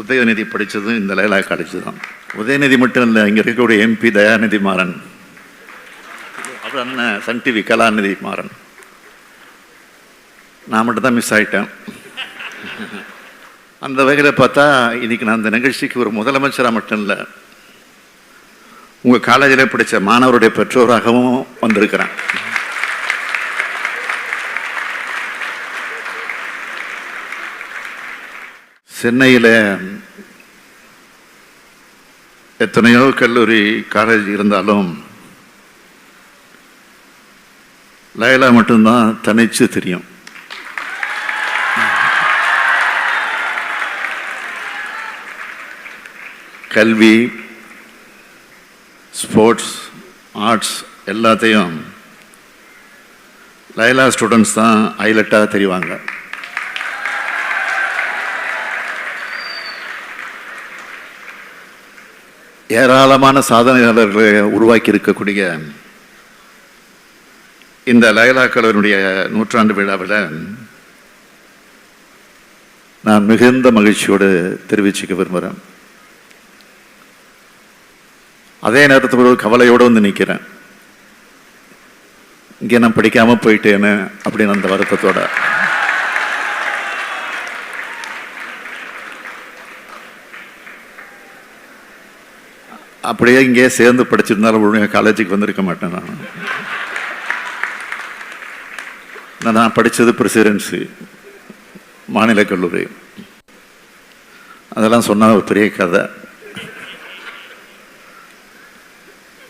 உதயநிதி படித்ததும் இந்த லைலா காலேஜ் தான் உதயநிதி மட்டும் இல்லை இங்கே இருக்கக்கூடிய எம்பி தயாநிதி மாறன். அப்புறம் அண்ணன் சன் டிவி கலாநிதி மாறன். நான் மட்டும் தான் மிஸ் ஆயிட்டேன். அந்த வகையில் பார்த்தா இன்னைக்கு நான் அந்த நிகழ்ச்சிக்கு ஒரு முதலமைச்சராக மட்டும் இல்லை உங்கள் காலேஜில் படித்த மாணவருடைய பெற்றோராகவும் வந்திருக்கிறேன். சென்னையில் எத்தனையோ கல்லூரி காலேஜ் இருந்தாலும் லைலா மட்டும்தான் தனிச்சு தெரியும். கல்வி ஸ்போர்ட்ஸ் ஆர்ட்ஸ் எல்லாத்தையும் லைலா ஸ்டூடெண்ட்ஸ் தான் ஹைலைட்டாக தெரிவாங்க. ஏராளமான சாதனையாளர்களை உருவாக்கி இருக்கக்கூடிய இந்த லயலா நூற்றாண்டு விழாவில் நான் மிகுந்த மகிழ்ச்சியோடு தெரிவிச்சுக்க விரும்புகிறேன். அதே நேரத்தில் ஒரு கவலையோடு வந்து நிற்கிறேன். இங்கே நான் படிக்காமல் போயிட்டேன்னு அப்படின்னு அந்த வருத்தத்தோட. அப்படியே இங்கேயே சேர்ந்து படிச்சிருந்தாலும் ஒழுங்காக காலேஜுக்கு வந்திருக்க மாட்டேன் நான். நான் நான் படித்தது பிரசிடென்சி மாநில கல்லூரி. அதெல்லாம் சொன்னால் ஒரு பெரிய கதை.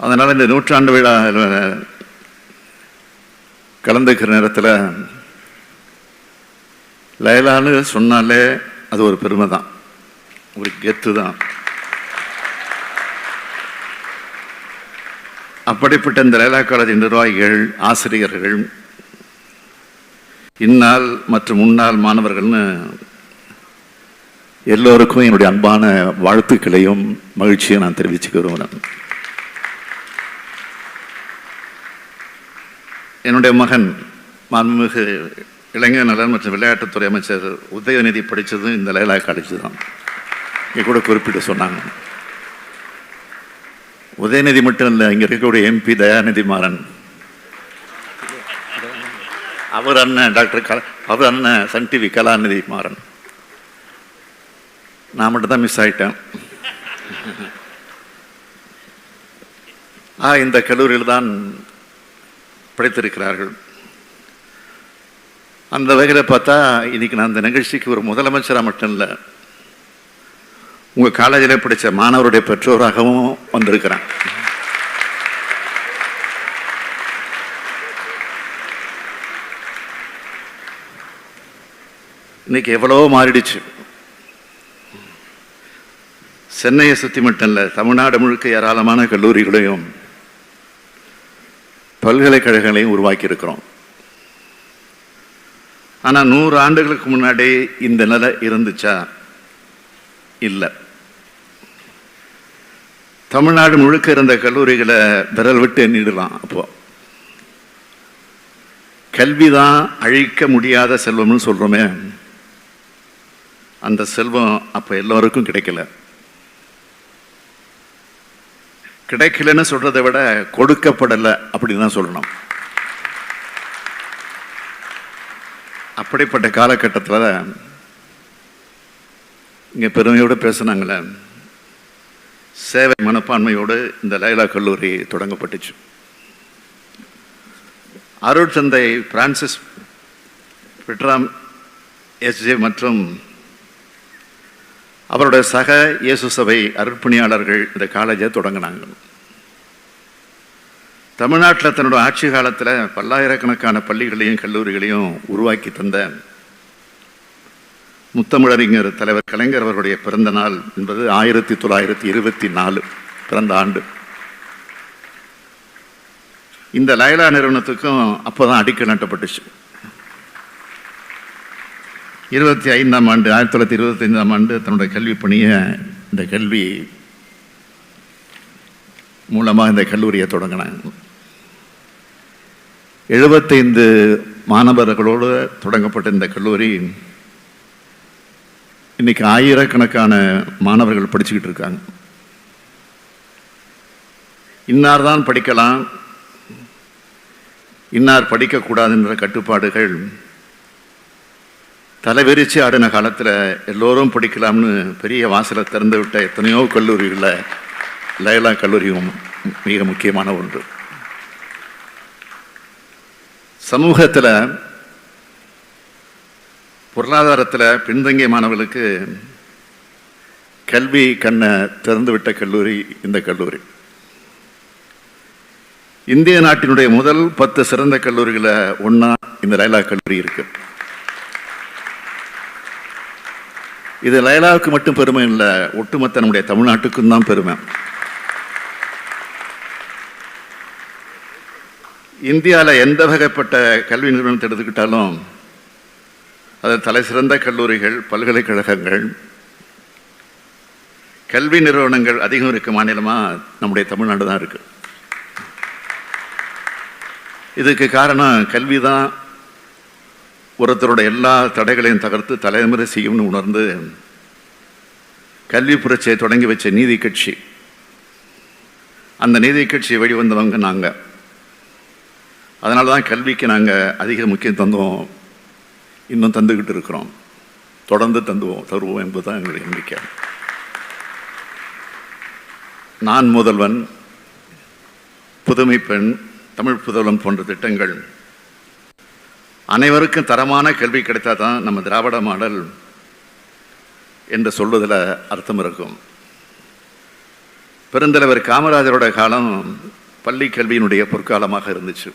அதனால் இந்த நூற்றாண்டு விழா கலந்துக்கிற நேரத்தில் லயலான்னு சொன்னாலே அது ஒரு பெருமை தான் ஒரு கெத்து தான் அப்படிப்பட்ட இந்த லயலா காலேஜ் நிர்வாகிகள் ஆசிரியர்கள் இந்நாள் மற்றும் முன்னாள் மாணவர்கள்னு எல்லோருக்கும் என்னுடைய அன்பான வாழ்த்துக்களையும் மகிழ்ச்சியும் நான் தெரிவிச்சுக்க விரும்புகிறேன். என்னுடைய மகன் மாண்புமிகு இளைஞர் நலன் மற்றும் விளையாட்டுத்துறை அமைச்சர் உதயநிதி படித்ததும் இந்த லைலா காலேஜ் தான். இங்கே கூட குறிப்பிட்டு சொன்னாங்க. உதயநிதி மட்டும் இல்லை இங்கே இருக்கக்கூடிய எம்பி தயாநிதி மாறன். அவர் அண்ணன் டாக்டர் கலா அவர் அண்ணன் சன் டிவி கலாநிதி மாறன். நான் மட்டும் தான் மிஸ் ஆயிட்டேன். ஆ இந்த கல்லூரியில் தான் படித்திருக்கிறார்கள். அந்த வகையில் பார்த்தா இன்னைக்கு நான் அந்த நிகழ்ச்சிக்கு ஒரு முதலமைச்சராக மட்டும் இல்லை உங்கள் காலேஜில் படித்த மாணவருடைய பெற்றோராகவும் வந்திருக்கிறேன். இன்னைக்கு எவ்வளோ மாறிடுச்சு. சென்னையை சுற்றி மட்டும் இல்லை தமிழ்நாடு முழுக்க ஏராளமான கல்லூரிகளையும் பல்கலைக்கழகங்களையும் உருவாக்கியிருக்கிறோம். ஆனால் நூறு ஆண்டுகளுக்கு முன்னாடி இந்த நிலை இருந்துச்சா? இல்லை. தமிழ்நாடு முழுக்க இருந்த கல்லூரிகளை விரல் விட்டு எண்ணிடலாம் அப்போ. கல்வி தான் அழிக்க முடியாத செல்வம்னு சொல்கிறோமே அந்த செல்வம் அப்போ எல்லோருக்கும் கிடைக்கல. கிடைக்கலன்னு சொல்றதை விட கொடுக்கப்படலை அப்படின்னு தான் சொல்லணும். அப்படிப்பட்ட காலகட்டத்தில் இங்கே பெருமையோடு பேசுனாங்களே. சேவை மனப்பான்மையோடு இந்த லைலா கல்லூரி தொடங்கப்பட்டுச்சு. அருள் தந்தை பிரான்சிஸ் விட்ராம் எஸ்ஜே மற்றும் அவருடைய சக இயேசு சபை அருட்பணியாளர்கள் இந்த காலேஜை தொடங்கினாங்க. தமிழ்நாட்டில் தன்னோட ஆட்சி காலத்தில் பல்லாயிரக்கணக்கான பள்ளிகளையும் கல்லூரிகளையும் உருவாக்கி தந்த முத்தமிழறிஞர் தலைவர் கலைஞர் அவருடைய பிறந்த நாள் என்பது ஆயிரத்தி தொள்ளாயிரத்தி இருபத்தி நாலு பிறந்த ஆண்டு. இந்த லயலா நிறுவனத்துக்கும் அப்போதான் அடிக்கல் நட்டப்பட்டுச்சு. இருபத்தி ஐந்தாம் ஆண்டு ஆயிரத்தி தொள்ளாயிரத்தி இருபத்தி ஐந்தாம் ஆண்டு தன்னுடைய கல்வி பணியை இந்த கல்வி மூலமாக இந்த கல்லூரியை தொடங்கினாங்க. எழுபத்தைந்து மாணவர்களோடு தொடங்கப்பட்ட இந்த கல்லூரி இன்னைக்கு ஆயிரக்கணக்கான மாணவர்கள் படிச்சுக்கிட்டு இருக்காங்க. இன்னார் தான் படிக்கலாம். இன்னார் படிக்கக்கூடாதுன்ற கட்டுப்பாடுகள் தலைவிரிச்சு ஆடின காலத்தில் எல்லோரும் படிக்கலாம்னு பெரிய வாசலை திறந்து விட்ட எத்தனையோ கல்லூரிகளில் லைலா கல்லூரியும் மிக முக்கியமான ஒன்று. சமூகத்தில் பொருளாதாரத்தில் பின்தங்கிய மாணவர்களுக்கு கல்வி கண்ணை திறந்துவிட்ட கல்லூரி இந்த கல்லூரி. இந்திய நாட்டினுடைய முதல் பத்து சிறந்த கல்லூரிகளை ஒன்றா இந்த லைலா கல்லூரி இருக்கு. இது லைலாவுக்கு மட்டும் பெருமை இல்லை ஒட்டுமொத்த நம்முடைய தமிழ்நாட்டுக்கும் தான் பெருமை. இந்தியாவில் எந்த வகைப்பட்ட கல்வி நிறுவனத்தை எடுத்துக்கிட்டாலும் அது தலை சிறந்த கல்லூரிகள் பல்கலைக்கழகங்கள். கல்வி நிறுவனங்கள் அதிகம் இருக்க மாநிலமாக நம்முடைய தமிழ்நாடு தான் இருக்கு. இதுக்கு காரணம் கல்வி தான் ஒருத்தரோட எல்லா தடைகளையும் தகர்த்து தலைமுறை செய்யும்னு உணர்ந்து கல்வி புரட்சியை தொடங்கி வச்ச நீதி கட்சி. அந்த நீதி கட்சியை வெளிவந்தவங்க நாங்கள் அதனால தான் கல்விக்கு நாங்கள் அதிக முக்கியம் தந்தோம். இன்னும் தந்துக்கிட்டு இருக்கிறோம். தொடர்ந்து தந்துவோம் தருவோம் என்பதுதான் எங்களுடைய நம்பிக்கை. நான் முதல்வன் புதுமை பெண் தமிழ் புதல்வன் போன்ற திட்டங்கள். அனைவருக்கும் தரமான கல்வி கிடைத்தால் தான் நம்ம திராவிட மாடல் என்று சொல்வதில் அர்த்தம் இருக்கும். பெருந்தலைவர் காமராஜரோட காலம் பள்ளி கல்வியினுடைய பொற்காலமாக இருந்துச்சு.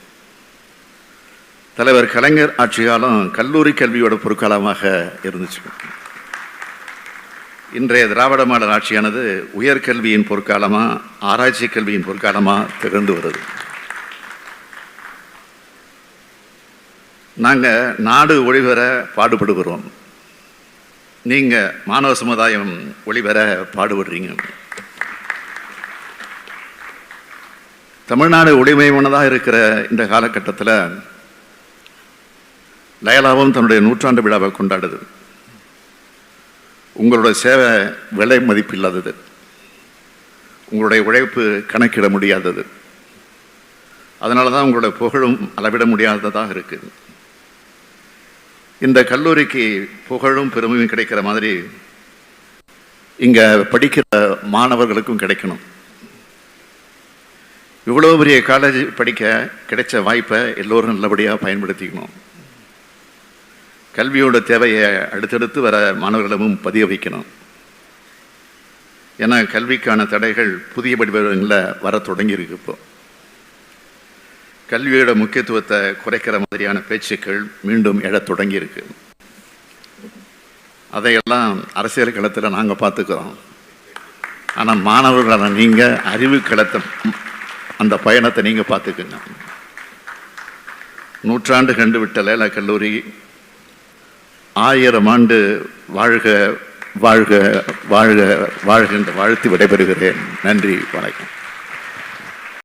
தலைவர் கலைஞர் ஆட்சி காலம் கல்லூரி கல்வியோட பொற்காலமாக இருந்துச்சு. இன்றைய திராவிட மாடல் ஆட்சியானது உயர்கல்வியின் பொற்காலமாக ஆராய்ச்சி கல்வியின் பொற்காலமாக திகழ்ந்து வருது. நாங்கள் நாடு ஒளிபெற பாடுபடுகிறோம். நீங்கள் மாணவ சமுதாயம் ஒளிபெற பாடுபடுறீங்க. தமிழ்நாடு ஒளிமயமானதாக இருக்கிற இந்த காலகட்டத்தில் லயலாவும் தன்னுடைய நூற்றாண்டு விழாவை கொண்டாடுது. உங்களோட சேவை விலை மதிப்பில்லாதது. உங்களுடைய உழைப்பு கணக்கிட முடியாதது. அதனால தான் உங்களோட புகழும் அளவிட முடியாததாக இருக்குது. இந்த கல்லூரிக்கு புகழும் பெருமையும் கிடைக்கிற மாதிரி இங்கே படிக்கிற மாணவர்களுக்கும் கிடைக்கணும். இவ்வளோ பெரிய காலேஜ் படிக்க கிடைச்ச வாய்ப்பை எல்லோரும் நல்லபடியாக பயன்படுத்திக்கணும். கல்வியோட தேவையை அடுத்தடுத்து வர மாணவர்களிடமும் பதிய வைக்கணும். ஏன்னா கல்விக்கான தடைகள் புதிய படிவங்களில் வர தொடங்கியிருக்கு இப்போ. கல்வியோட முக்கியத்துவத்தை குறைக்கிற மாதிரியான பேச்சுக்கள் மீண்டும் எழத் தொடங்கியிருக்கு. அதையெல்லாம் அரசியல் களத்தில் நாங்கள் பார்த்துக்கிறோம். ஆனால் மாணவர்களான நீங்கள் அறிவு களத்தை அந்த பயணத்தை நீங்கள் பார்த்துக்குங்க. நூற்றாண்டு கண்டு விட்ட லேலா கல்லூரி ஆயிரம் ஆண்டு வாழ்க வாழ்க வாழ்க வாழ்க என்று வாழ்த்து விடைபெறுகிறேன். நன்றி வணக்கம்.